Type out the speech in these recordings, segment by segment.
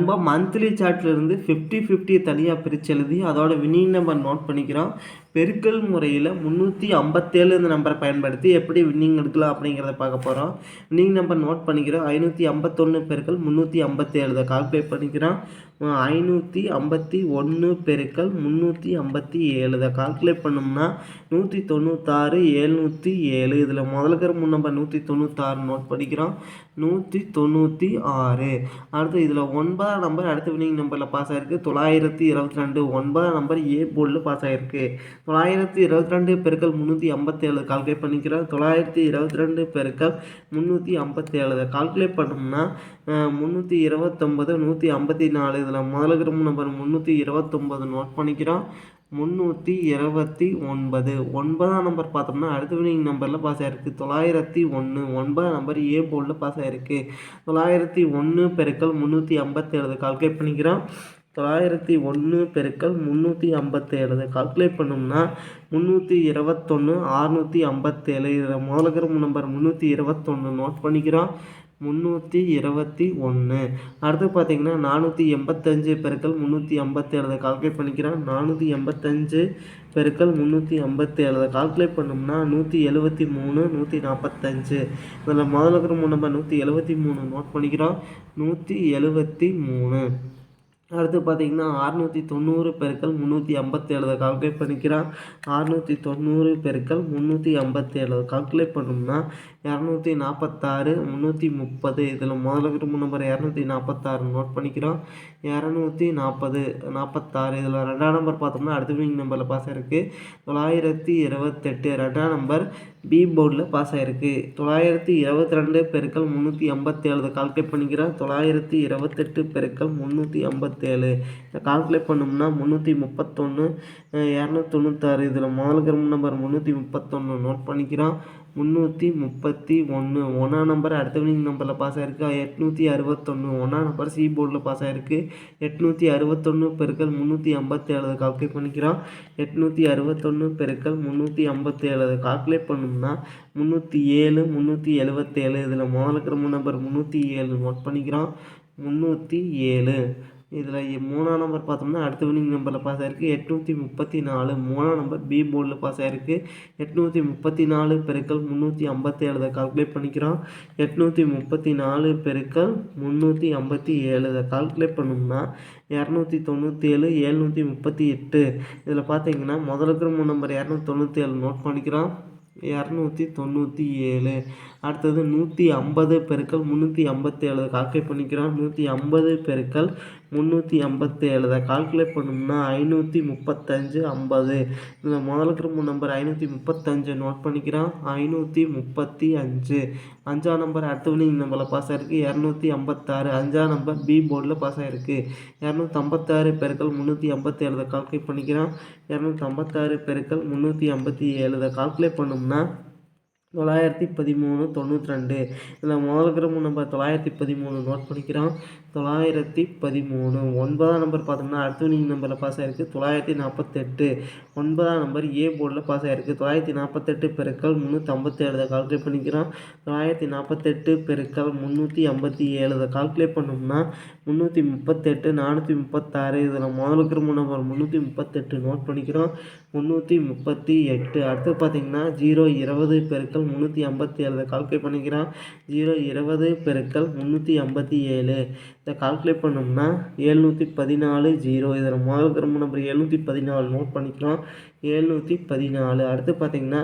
நம்ம monthly சார்ட்லேருந்து fifty fifty தனியாக பிரித்து எழுதி அதோட வினிங் நம்பர் நோட் பண்ணிக்கிறோம். பெருக்கல் முறையில் முந்நூற்றி ஐம்பத்தேழு இந்த நம்பரை பயன்படுத்தி எப்படி வின்னிங் எடுக்கலாம் அப்படிங்கிறத பார்க்க போகிறோம் வின்னிங் நம்பர் நோட் பண்ணிக்கிறோம். ஐநூற்றி ஐம்பத்தொன்று பெருக்கல் முந்நூற்றி ஐம்பத்தேழு. இதை கால்குலேட் பண்ணிக்கிறோம். ஐநூற்றி ஐம்பத்தி ஒன்று பெருக்கல் முந்நூற்றி ஐம்பத்தி ஏழு இதை கால்குலேட் பண்ணோம்னா நூற்றி தொண்ணூத்தாறு ஏழ்நூற்றி ஏழு. இதில் முதலுக்கிற முன் நம்பர் நூற்றி தொண்ணூத்தாறு நோட் பண்ணிக்கிறோம். நூற்றி தொண்ணூற்றி ஆறு. அடுத்து இதில் ஒன்பதாம் நம்பர் அடுத்த வினிங் நம்பரில் பாஸ் ஆகிருக்கு தொள்ளாயிரத்தி இருபத்தி ரெண்டு. ஒன்பதாம் நம்பர் ஏ போர்டில் பாஸ் ஆகிருக்கு தொள்ளாயிரத்தி இருபத்தி ரெண்டு பெருக்கள் முந்நூற்றி ஐம்பத்தேழு கால்குலேட் பண்ணிக்கிறோம் தொள்ளாயிரத்தி இருபத்தி ரெண்டு பெருக்கள் முந்நூற்றி ஐம்பத்தேழு கால்குலேட் பண்ணோம்னா முந்நூற்றி இருபத்தொம்பது நூற்றி ஐம்பத்தி நாலு இதில் முதலுக்கிற நம்பர் முந்நூற்றி இருபத்தொம்பது நோட் பண்ணிக்கிறோம். முந்நூற்றி இருபத்தி ஒன்பது. ஒன்பதாம் நம்பர் பார்த்தோம்னா அடுத்த வினிங் நம்பரில் பாஸ் ஆகிருக்கு தொள்ளாயிரத்தி ஒன்று ஒன்பதாம் நம்பர் ஏ போர்டில் பாஸ் ஆகிருக்கு தொள்ளாயிரத்தி ஒன்று பெருக்கள் முந்நூற்றி ஐம்பத்தேழு. கால்குலேட் பண்ணிக்கிறோம். தொள்ளாயிரத்தி ஒன்று பெருக்கள் முந்நூற்றி ஐம்பத்தேழு. கால்குலேட் பண்ணோம்னா முந்நூற்றி இருபத்தொன்று ஆறுநூற்றி ஐம்பத்தேழு. இதில் முதலுக்கிற நம்பர் முந்நூற்றி இருபத்தொன்று நோட் பண்ணிக்கிறோம். முந்நூற்றி இருபத்தி ஒன்று. அடுத்து பார்த்தீங்கன்னா நானூற்றி எண்பத்தஞ்சு பெருக்கள் முந்நூற்றி ஐம்பத்தேழு. கால்குலேட் பண்ணிக்கிறோம். நானூற்றி எண்பத்தஞ்சு பெருக்கள் முந்நூற்றி ஐம்பத்தேழு. கால்குலேட் பண்ணோம்னா நூற்றி எழுபத்தி மூணு நூற்றி நாற்பத்தஞ்சு இதில் முதல்ல இருக்கிற நம்பர் நூற்றி எழுபத்தி மூணு நோட் பண்ணிக்கிறோம். நூற்றி எழுபத்தி மூணு. அடுத்து பார்த்தீங்கன்னா அறுநூற்றி தொண்ணூறு பெருக்கள் முந்நூற்றி ஐம்பத்தேழு கால்குலேட் பண்ணிக்கிறான். அறுநூற்றி தொண்ணூறு பெருக்கள் முந்நூற்றி ஐம்பத்தேழு. கால்குலேட் பண்ணோம்னா இரநூத்தி நாற்பத்தாறு முந்நூற்றி முப்பது. இதில் முதல்ல இருக்கிற நம்பர் இரநூத்தி நாற்பத்தாறு நோட் பண்ணிக்கிறோம். இரநூத்தி நாற்பது நாற்பத்தாறு இதில் ரெண்டாம் நம்பர் பார்த்தோம்னா அடுத்த வினிங் நம்பரில் பாஸ் இருக்குது தொள்ளாயிரத்தி இருபத்தெட்டு. ரெண்டாம் நம்பர் பி போர்டில் பாஸ் ஆகிருக்கு தொள்ளாயிரத்தி இருபத்தி ரெண்டு பெருக்கள் முந்நூற்றி ஐம்பத்தேழு கால்குலேட் பண்ணிக்கிறோம். தொள்ளாயிரத்தி இருபத்தெட்டு பெருக்கள் முந்நூற்றி ஐம்பத்தேழு இதை கால்குலேட் பண்ணோம்னா முந்நூற்றி முப்பத்தொன்று இரநூத்தி தொண்ணூத்தாறு. இதில் முதல் நம்பர் முந்நூற்றி முப்பத்தொன்று நோட் பண்ணிக்கிறோம். முந்நூற்றி முப்பத்தி ஒன்று ஒன்றாம் நம்பர் அடுத்த வினிங் நம்பரில் பாஸ் ஆகிருக்கு எட்நூற்றி அறுபத்தொன்று ஒன்றாம் நம்பர் சி போர்டில் பாஸ் ஆகிருக்கு எட்நூற்றி அறுபத்தொன்று பெருக்கள் முந்நூற்றி ஐம்பத்தேழு. கால்குலேட் பண்ணிக்கிறோம். எட்நூற்றி அறுபத்தொன்று பெருக்கள் முந்நூற்றி ஐம்பத்தேழு. கால்குலேட் பண்ணோம்னா முந்நூற்றி ஏழு முந்நூற்றி எழுபத்தேழு இதில் முதல்ல இருக்கிற நம்பர் முந்நூற்றி ஏழு நோட் பண்ணிக்கிறோம். முந்நூற்றி ஏழு. இதில் மூணாம் நம்பர் பார்த்தோம்னா அடுத்த வினிங் நம்பரில் பாஸ் ஆகிருக்கு எட்நூற்றி முப்பத்தி நாலு மூணாம் நம்பர் பி போர்டில் பாஸ் ஆகிருக்கு எட்நூற்றி முப்பத்தி நாலு பெருக்கள் முந்நூற்றி ஐம்பத்தி ஏழு கால்குலேட் பண்ணிக்கிறோம். எட்நூற்றி முப்பத்தி நாலு பெருக்கள் முந்நூற்றி ஐம்பத்தி ஏழு இதை கால்குலேட் பண்ணோம்னா இரநூத்தி தொண்ணூற்றி ஏழு எழுநூற்றி முப்பத்தி எட்டு. இதில் பார்த்தீங்கன்னா முதலுக்கு இருக்கிற மூணு நம்பர் இரநூத்தி தொண்ணூற்றி ஏழு நோட் பண்ணிக்கிறோம். இரநூத்தி தொண்ணூற்றி ஏழு அடுத்தது நூற்றி ஐம்பது பெருக்கள் முந்நூற்றி ஐம்பத்தேழு கால்குலேட் பண்ணிக்கிறோம். நூற்றி ஐம்பது பெருக்கள் முந்நூற்றி ஐம்பத்தேழு கால்குலேட் பண்ணோம்னா ஐநூற்றி முப்பத்தஞ்சு ஐம்பது. இதில் முதல்ல இருக்கிற நம்பர் ஐநூற்றி முப்பத்தஞ்சு நோட் பண்ணிக்கிறோம். ஐநூற்றி முப்பத்தி அஞ்சு. அஞ்சாம் நம்பர் அடுத்த வினிங் நம்பரில் பாஸ் ஆகிருக்கு இரநூத்தி ஐம்பத்தாறு. அஞ்சாம் நம்பர் பி போர்டில் பாஸ் ஆகிருக்கு இரநூத்தி ஐம்பத்தாறு பெருக்கள் முந்நூற்றி ஐம்பத்தேழு கால்குலேட் பண்ணிக்கிறோம். இரநூத்தி ஐம்பத்தாறு பெருக்கள் முந்நூற்றி ஐம்பத்தி ஏழு. கால்குலேட் பண்ணோம்னா தொள்ளாயிரத்தி பதிமூணு தொண்ணூற்றி ரெண்டு. இதில் முதல் கிரமம் நம்ம தொள்ளாயிரத்தி பதிமூணு நோட் பண்ணிக்கிறோம். தொள்ளாயிரத்தி பதிமூணு. ஒன்பதாம் நம்பர் பார்த்தோம்னா அடுத்த நீங்கள் நம்பரில் பாஸ் ஆகிருக்கு தொள்ளாயிரத்தி நாற்பத்தெட்டு. ஒன்பதாம் நம்பர் ஏ போர்டில் பாஸ் ஆகிருக்கு தொள்ளாயிரத்தி நாற்பத்தெட்டு பெருக்கள் முந்நூற்றி ஐம்பத்தி ஏழு கால்குலேட் பண்ணிக்கிறோம். தொள்ளாயிரத்தி நாற்பத்தெட்டு பெருக்கள் முந்நூற்றி ஐம்பத்தி ஏழு கால்குலேட் பண்ணோம்னா முந்நூற்றி முப்பத்தெட்டு நானூற்றி முப்பத்தாறு இதில் முதல் இருக்கிற நம்பர் முந்நூற்றி முப்பத்தெட்டு நோட் பண்ணிக்கிறோம். முந்நூற்றி முப்பத்தி எட்டு அடுத்து பார்த்தீங்கன்னா ஜீரோ இருபது பெருக்கள் முந்நூற்றி ஐம்பத்தி ஏழு கால்குலேட் பண்ணிக்கிறோம். ஜீரோ இருபது பெருக்கள் முந்நூற்றி ஐம்பத்தி ஏழு இதை கால்குலேட் பண்ணோம்னா எழுநூற்றி பதினாலு ஜீரோ இதில் முதல் கிரம நம்பர் எழுநூற்றி பதினாலு நோட் பண்ணிக்கிறோம் எழுநூற்றி பதினாலு. அடுத்து பார்த்தீங்கன்னா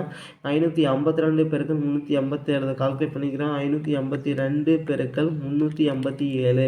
ஐநூற்றி ஐம்பத்தி ரெண்டு பெருக்கள் முந்நூற்றி ஐம்பத்தி ஏழு. கால்குலேட் பண்ணிக்கிறோம் ஐநூற்றி ஐம்பத்தி ரெண்டு பெருக்கள் முந்நூற்றி ஐம்பத்தி ஏழு.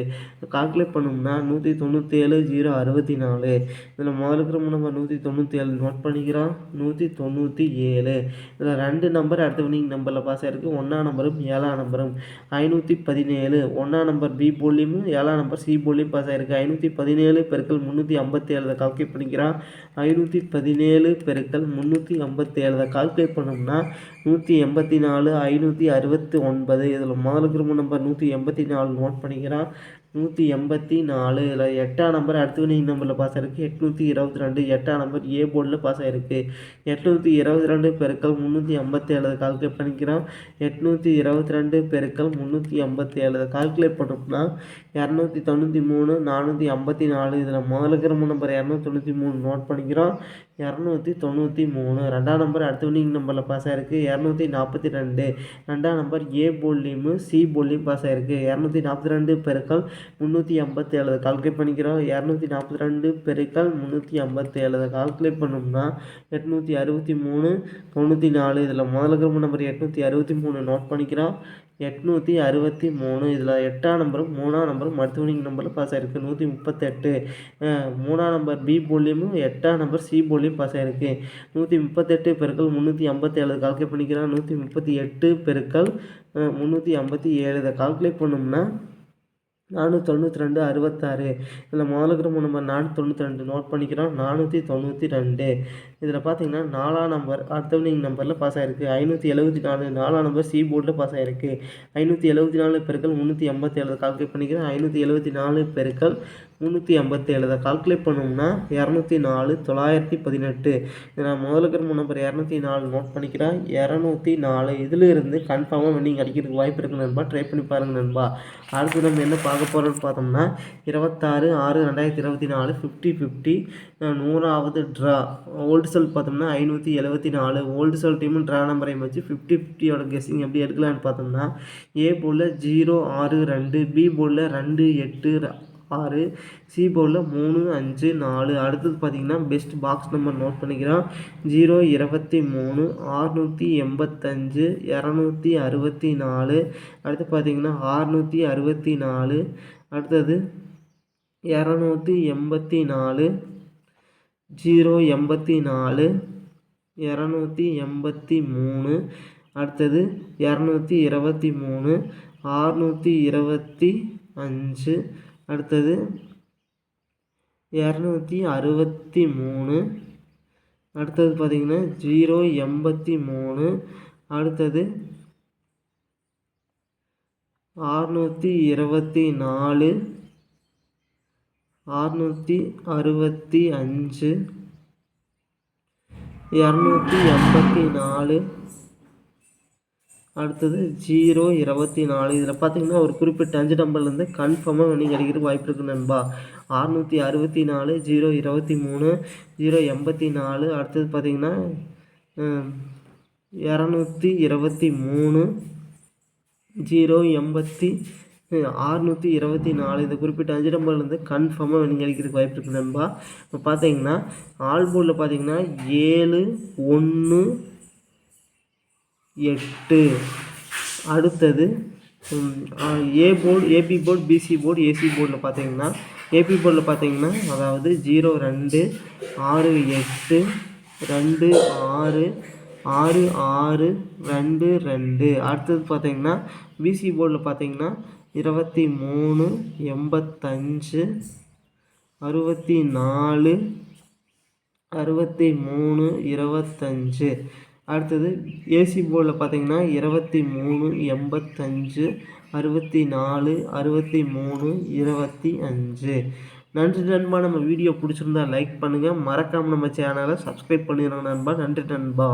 கால்குலேட் பண்ணோம்னா நூற்றி தொண்ணூற்றி ஏழு ஜீரோ அறுபத்தி நாலு. இதில் முதல் இருக்கிற நம்பர் நூற்றி தொண்ணூற்றி ஏழு நோட் பண்ணிக்கிறோம். நூற்றி தொண்ணூற்றி ஏழு. இதில் ரெண்டு நம்பர் அடுத்த வினிங் நம்பரில் பாஸ் ஆகிருக்கு ஒன்றாம் நம்பரும் ஏழாம் நம்பரும் ஐநூற்றி பதினேழு. ஒன்றாம் நம்பர் பி போலியும் ஏழாம் நம்பர் சி போலியும் பாஸ் ஆகிருக்கு ஐநூற்றி பதினேழு பெருக்கள் முந்நூற்றி ஐம்பத்தி ஏழு கால்குலேட் பண்ணிக்கிறான் ஐநூற்றி பதினேழு பெருக்கள் முந்நூற்றி ஐம்பத்தி ஏழு கால்குலேட் பண்ணோம்னா நூற்றி எண்பத்தி நாலு ஐநூற்றி அறுபத்தி ஒன்பது. இதில் முதல் குரூப் நம்பர் நூற்றி எண்பத்தி நாலு நோட் பண்ணிக்கிறான் நூற்றி எண்பத்தி நாலு இதில் எட்டாம் நம்பர் அடுத்த வினிங் நம்பரில் பாஸ் ஆகிருக்கு எட்நூற்றி இருபத்தி ரெண்டு எட்டாம் நம்பர் ஏ போர்டில் பாஸ் ஆகிருக்கு எட்நூற்றி இருபத்தி ரெண்டு பெருக்கள் முந்நூற்றி ஐம்பத்தி ஏழு கால்குலேட் பண்ணிக்கிறோம். எட்நூற்றி இருபத்தி ரெண்டு பெருக்கள் முந்நூற்றி ஐம்பத்தி ஏழு கால்குலேட் பண்ணோம்னா இரநூத்தி தொண்ணூற்றி மூணு நானூற்றி ஐம்பத்தி நாலு இதில் முதல்ல இருக்கிற நம்பர் இரநூத்தி தொண்ணூற்றி மூணு நோட் பண்ணிக்கிறோம். இரநூத்தி தொண்ணூற்றி மூணு. ரெண்டாம் நம்பர் அடுத்த வினிங் நம்பரில் பாஸ் ஆகிருக்கு இரநூத்தி நாற்பத்தி ரெண்டு. ரெண்டாம் நம்பர் ஏ போல்லையும் சி போல்லையும் பாஸ் ஆகிருக்கு இரநூத்தி நாற்பத்தி ரெண்டு பெருக்கள் முந்நூற்றி ஐம்பத்தி ஏழு. கால்குலேட் பண்ணிக்கிறோம். இரநூத்தி நாற்பத்தி ரெண்டு பெருக்கள் முந்நூற்றி ஐம்பத்தேழு கால்குலேட் பண்ணோம்னா எட்நூற்றி அறுபத்தி மூணு தொண்ணூற்றி நாலு. இதில் முதல்ல கிரம நம்பர் எட்நூற்றி அறுபத்தி மூணு நோட் பண்ணிக்கிறோம். எட்நூற்றி அறுபத்தி மூணு. இதில் எட்டாம் நம்பரும் மூணாம் நம்பரும் மருத்துவனிங் நம்பரில் பாஸ் ஆகிருக்கு நூற்றி முப்பத்தெட்டு. மூணாம் நம்பர் பி போலியமும் எட்டாம் நம்பர் சி போலியும் பாஸ் ஆகிருக்கு நூற்றி முப்பத்தெட்டு பெருக்கள் முந்நூற்றி ஐம்பத்தேழு கால்குலேட் பண்ணிக்கிறோம் நூற்றி முப்பத்தி எட்டு பெருக்கள் முந்நூற்றி ஐம்பத்தி ஏழு. இதை கால்குலேட் பண்ணோம்னா நானூற்றி தொண்ணூற்றி ரெண்டு அறுபத்தாறு. இதில் முதல்ல இருக்கிற நம்பர் நானூற்றி தொண்ணூற்றி ரெண்டு நோட் பண்ணிக்கிறோம். நானூற்றி தொண்ணூற்றி ரெண்டு. இதில் பார்த்தீங்கன்னா நாலாம் நம்பர் அடுத்தவனிங் நம்பரில் பாஸ் ஆகிருக்கு ஐநூற்றி எழுபத்தி நாலு. நாலாம் நம்பர் சி போர்டில் பாஸ் ஆகிருக்கு ஐநூற்றி எழுபத்தி நாலு பெருக்கள் முந்நூற்றி ஐம்பத்தி ஏழு கால்குலேட் பண்ணிக்கிறேன். ஐநூற்றி எழுபத்தி நாலு பெருக்கள் முந்நூற்றி ஐம்பத்தி ஏழு அதை கால்குலேட் பண்ணோம்னா இரநூத்தி நாலு தொள்ளாயிரத்தி பதினெட்டு. நான் முதல்ல இருக்கிற நம்பர் இரநூத்தி நாலு நோட் பண்ணிக்கிறேன் இரநூத்தி நாலு இதில் இருந்து கன்ஃபார்மாக வின்னிங் அடிக்கிறதுக்கு வாய்ப்பு இருக்குது நண்பா. ட்ரை பண்ணி பாருங்கள் நண்பா. அடுத்து நம்ம என்ன பார்க்க போகிறோம்னு பார்த்தோம்னா இருபத்தாறு ஆறு ரெண்டாயிரத்தி இருபத்தி நாலு ஃபிஃப்டி ஃபிஃப்டி நூறாவது ட்ரா ஓல்டு செல் பார்த்தோம்னா ஐநூற்றி எழுபத்தி நாலு. ஓல்டு செல் டீமும் ட்ரா நம்பரையும் வச்சு ஃபிஃப்டி ஃபிஃப்டியோட கெஸ்ஸிங் எப்படி எடுக்கலான்னு பார்த்தோம்னா ஏ போர்டில் ஜீரோ ஆறு ரெண்டு பி போர்டில் ரெண்டு எட்டு ஆறு சி போர்டில் மூணு அஞ்சு நாலு. அடுத்தது பார்த்திங்கன்னா பெஸ்ட் பாக்ஸ் நம்பர் நோட் பண்ணிக்கிறோம். ஜீரோ இருபத்தி மூணு ஆறுநூற்றி எண்பத்தஞ்சு இரநூத்தி அறுபத்தி நாலு. அடுத்து பார்த்திங்கன்னா ஆறுநூற்றி அறுபத்தி நாலு. அடுத்தது இரநூத்தி எண்பத்தி நாலு. ஜீரோ எண்பத்தி நாலு. இரநூத்தி எண்பத்தி மூணு. அடுத்தது இரநூத்தி இருபத்தி மூணு ஆறுநூற்றி இருபத்தி அஞ்சு. அடுத்தது இரநூத்தி அறுபத்தி மூணு. அடுத்தது பார்த்திங்கன்னா ஜீரோ எண்பத்தி மூணு. அடுத்தது ஆறுநூற்றி இருபத்தி நாலு. ஆறுநூற்றி அறுபத்தி அஞ்சு. இரநூத்தி எண்பத்தி நாலு. அடுத்தது ஜீரோ இருபத்தி நாலு. இதில் பார்த்தீங்கன்னா ஒரு குறிப்பிட்ட அஞ்சு நம்பர்லேருந்து கன்ஃபார்மாக வினிங் கிடைக்கிறதுக்கு வாய்ப்பு இருக்குது நண்பா. அறுநூற்றி அறுபத்தி நாலு ஜீரோ இருபத்தி மூணு ஜீரோ எண்பத்தி நாலு. அடுத்தது பார்த்திங்கன்னா இரநூத்தி இருபத்தி மூணு ஜீரோ எண்பத்தி அறுநூற்றி இருபத்தி நாலு. இந்த குறிப்பிட்ட அஞ்சு நம்பர்லேருந்து கன்ஃபார்மாக வினிங் அடிக்கிறதுக்கு வாய்ப்பு இருக்குது நண்பா. இப்போ பார்த்தீங்கன்னா ஆல்போர்டில் பார்த்தீங்கன்னா ஏழு ஒன்று எட்டு. அடுத்தது A board AB board BC board AC போர்டில் பார்த்தீங்கன்னா ஏபி போர்டில் பார்த்தீங்கன்னா அதாவது ஜீரோ ரெண்டு ஆறு எட்டு ரெண்டு ஆறு ஆறு ஆறு ரெண்டு ரெண்டு. அடுத்தது பார்த்தீங்கன்னா பிசி போர்டில் பார்த்தீங்கன்னா இருபத்தி மூணு எண்பத்தஞ்சு அறுபத்தி நாலு அறுபத்தி மூணு இருபத்தஞ்சு அடுத்தது ஏசி போர்டில் பார்த்தீங்கன்னா இருபத்தி மூணு எண்பத்தஞ்சு அறுபத்தி நாலு அறுபத்தி மூணு இருபத்தி அஞ்சு. நன்றி நண்பா. நம்ம வீடியோ பிடிச்சிருந்தா லைக் பண்ணுங்கள் மறக்காமல் நம்ம சேனலை சப்ஸ்கிரைப் பண்ணிடுங்க நண்பா. நன்றி நண்பா.